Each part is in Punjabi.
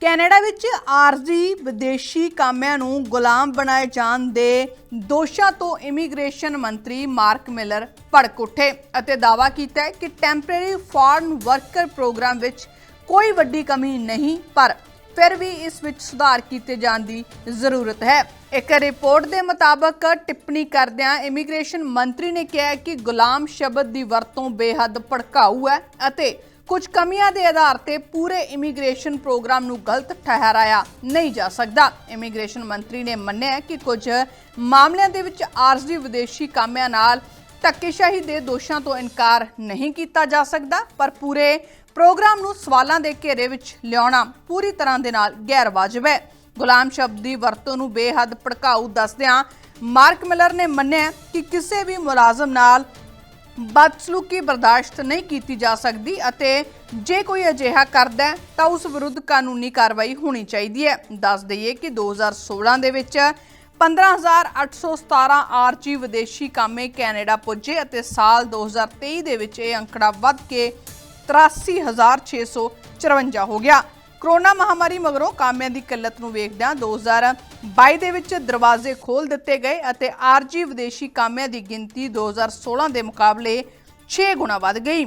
ਕੈਨੇਡਾ ਵਿੱਚ ਆਰਜ਼ੀ ਵਿਦੇਸ਼ੀ ਕਾਮਿਆਂ ਨੂੰ ਗੁਲਾਮ ਬਣਾਏ ਜਾਣ ਦੇ ਦੋਸ਼ਾਂ ਤੋਂ ਇਮੀਗ੍ਰੇਸ਼ਨ ਮੰਤਰੀ ਮਾਰਕ ਮਿਲਰ ਭੜਕ ਉੱਠੇ ਅਤੇ ਦਾਅਵਾ ਕੀਤਾ ਹੈ ਕਿ ਟੈਂਪਰੇਰੀ ਫੋਰਨ ਵਰਕਰ ਪ੍ਰੋਗਰਾਮ ਵਿੱਚ ਕੋਈ ਵੱਡੀ ਕਮੀ ਨਹੀਂ, ਪਰ ਫਿਰ ਵੀ ਇਸ ਵਿੱਚ ਸੁਧਾਰ ਕੀਤੇ ਜਾਣ ਦੀ ਜ਼ਰੂਰਤ ਹੈ। ਇੱਕ ਰਿਪੋਰਟ ਦੇ ਮੁਤਾਬਕ ਟਿੱਪਣੀ ਕਰਦਿਆਂ ਇਮੀਗ੍ਰੇਸ਼ਨ ਮੰਤਰੀ ਨੇ ਕਿਹਾ ਕਿ ਗੁਲਾਮ ਸ਼ਬਦ ਦੀ ਵਰਤੋਂ ਬੇਹੱਦ ਭੜਕਾਊ ਹੈ ਅਤੇ ਕੁਝ ਕਮੀਆਂ ਦੇ ਆਧਾਰ ਤੇ ਪੂਰੇ ਇਮੀਗ੍ਰੇਸ਼ਨ ਪ੍ਰੋਗਰਾਮ ਨੂੰ ਗਲਤ ਠਹਿਰਾਇਆ ਨਹੀਂ ਜਾ ਸਕਦਾ। ਇਮੀਗ੍ਰੇਸ਼ਨ ਮੰਤਰੀ ਨੇ ਮੰਨਿਆ ਕਿ ਕੁਝ ਮਾਮਲਿਆਂ ਦੇ ਵਿੱਚ ਆਰਜ਼ੀ ਵਿਦੇਸ਼ੀ ਕਾਮਿਆਂ ਨਾਲ ਧੱਕੇਸ਼ਾਹੀ ਦੇ ਦੋਸ਼ਾਂ ਤੋਂ ਇਨਕਾਰ ਨਹੀਂ ਕੀਤਾ ਜਾ ਸਕਦਾ, ਪਰ ਪੂਰੇ ਪ੍ਰੋਗਰਾਮ ਨੂੰ ਸਵਾਲਾਂ ਦੇ ਘੇਰੇ ਵਿੱਚ ਲਿਆਉਣਾ ਪੂਰੀ ਤਰ੍ਹਾਂ ਦੇ ਨਾਲ ਗੈਰ ਵਾਜਬ ਹੈ। ਗੁਲਾਮ ਸ਼ਬਦ ਦੀ ਵਰਤੋਂ ਨੂੰ ਬੇਹੱਦ ਭੜਕਾਊ ਦੱਸਦਿਆਂ ਮਾਰਕ ਮਿਲਰ ਨੇ ਮੰਨਿਆ ਕਿ ਕਿਸੇ ਵੀ ਮੁਲਾਜ਼ਮ ਨਾਲ ਬਦਸਲੂਕੀ ਬਰਦਾਸ਼ਤ ਨਹੀਂ ਕੀਤੀ ਜਾ ਸਕਦੀ ਅਤੇ ਜੇ ਕੋਈ ਅਜਿਹਾ ਕਰਦਾ ਹੈ, ਤਾਂ ਉਸ ਵਿਰੁੱਧ ਕਾਨੂੰਨੀ ਕਾਰਵਾਈ ਹੋਣੀ ਚਾਹੀਦੀ ਹੈ। ਦੱਸ ਦਈਏ ਕਿ 2016 ਦੇ ਵਿੱਚ 15817 ਆਰਜੀ ਵਿਦੇਸ਼ੀ ਕਾਮੇ ਕੈਨੇਡਾ ਪੁੱਜੇ ਅਤੇ ਸਾਲ 2023 ਦੇ ਵਿੱਚ ਇਹ ਅੰਕੜਾ ਵੱਧ ਕੇ 83654 ਹੋ ਗਿਆ। ਕਰੋਨਾ ਮਹਾਮਾਰੀ ਮਗਰੋਂ ਕਾਮਿਆਂ ਦੀ ਕਿੱਲਤ ਨੂੰ ਵੇਖਦਿਆਂ 2022 ਦੇ ਵਿੱਚ ਦਰਵਾਜ਼ੇ ਖੋਲ ਦਿੱਤੇ ਗਏ ਅਤੇ ਆਰਜੀ ਵਿਦੇਸ਼ੀ ਕਾਮਿਆਂ ਦੀ ਗਿਣਤੀ 2016 ਦੇ ਮੁਕਾਬਲੇ 6 ਗੁਣਾ ਵੱਧ ਗਈ।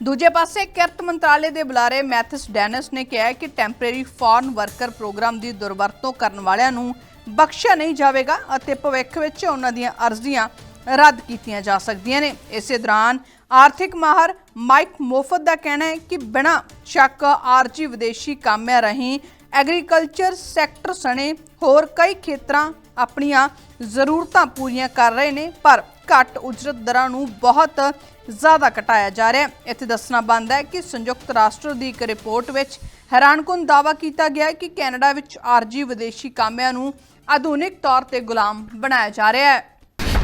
ਦੂਜੇ ਪਾਸੇ ਕਿਰਤ ਮੰਤਰਾਲੇ ਦੇ ਬੁਲਾਰੇ ਮੈਥਿਸ ਡੈਨਿਸ ਨੇ ਕਿਹਾ ਕਿ ਟੈਂਪਰੇਰੀ ਫੋਰਨ ਵਰਕਰ ਪ੍ਰੋਗਰਾਮ ਦੀ ਦੁਰਵਰਤੋਂ ਕਰਨ ਵਾਲਿਆਂ ਨੂੰ ਬਖਸ਼ਿਆ ਨਹੀਂ ਜਾਵੇਗਾ ਅਤੇ ਭਵਿੱਖ ਵਿੱਚ ਉਹਨਾਂ ਦੀਆਂ ਅਰਜ਼ੀਆਂ ਰੱਦ ਕੀਤੀਆਂ ਜਾ ਸਕਦੀਆਂ ਨੇ। ਇਸੇ ਦੌਰਾਨ ਆਰਥਿਕ ਮਾਹਰ ਮਾਈਕ ਮੋਫਤ ਦਾ ਕਹਿਣਾ ਹੈ ਕਿ ਬਿਨਾਂ ਸ਼ੱਕ ਆਰਜੀ ਵਿਦੇਸ਼ੀ ਕਾਮਿਆਂ ਰਾਹੀਂ ਐਗਰੀਕਲਚਰ ਸੈਕਟਰ ਸਣੇ ਹੋਰ ਕਈ ਖੇਤਰਾਂ ਆਪਣੀਆਂ ਜ਼ਰੂਰਤਾਂ ਪੂਰੀਆਂ ਕਰ ਰਹੇ ਨੇ, ਪਰ ਘੱਟ ਉਜਰਤ ਦਰਾਂ ਨੂੰ ਬਹੁਤ ਜ਼ਿਆਦਾ ਘਟਾਇਆ ਜਾ ਰਿਹਾ ਹੈ। ਇੱਥੇ ਦੱਸਣਾ ਬਣਦਾ ਹੈ ਕਿ ਸੰਯੁਕਤ ਰਾਸ਼ਟਰ ਦੀ ਇੱਕ ਰਿਪੋਰਟ ਵਿੱਚ ਹੈਰਾਨਕੁਨ ਦਾਅਵਾ ਕੀਤਾ ਗਿਆ ਹੈ ਕਿ ਕੈਨੇਡਾ ਵਿੱਚ ਆਰਜੀ ਵਿਦੇਸ਼ੀ ਕਾਮਿਆਂ ਨੂੰ ਆਧੁਨਿਕ ਤੌਰ ਤੇ ਗੁਲਾਮ ਬਣਾਇਆ ਜਾ ਰਿਹਾ ਹੈ।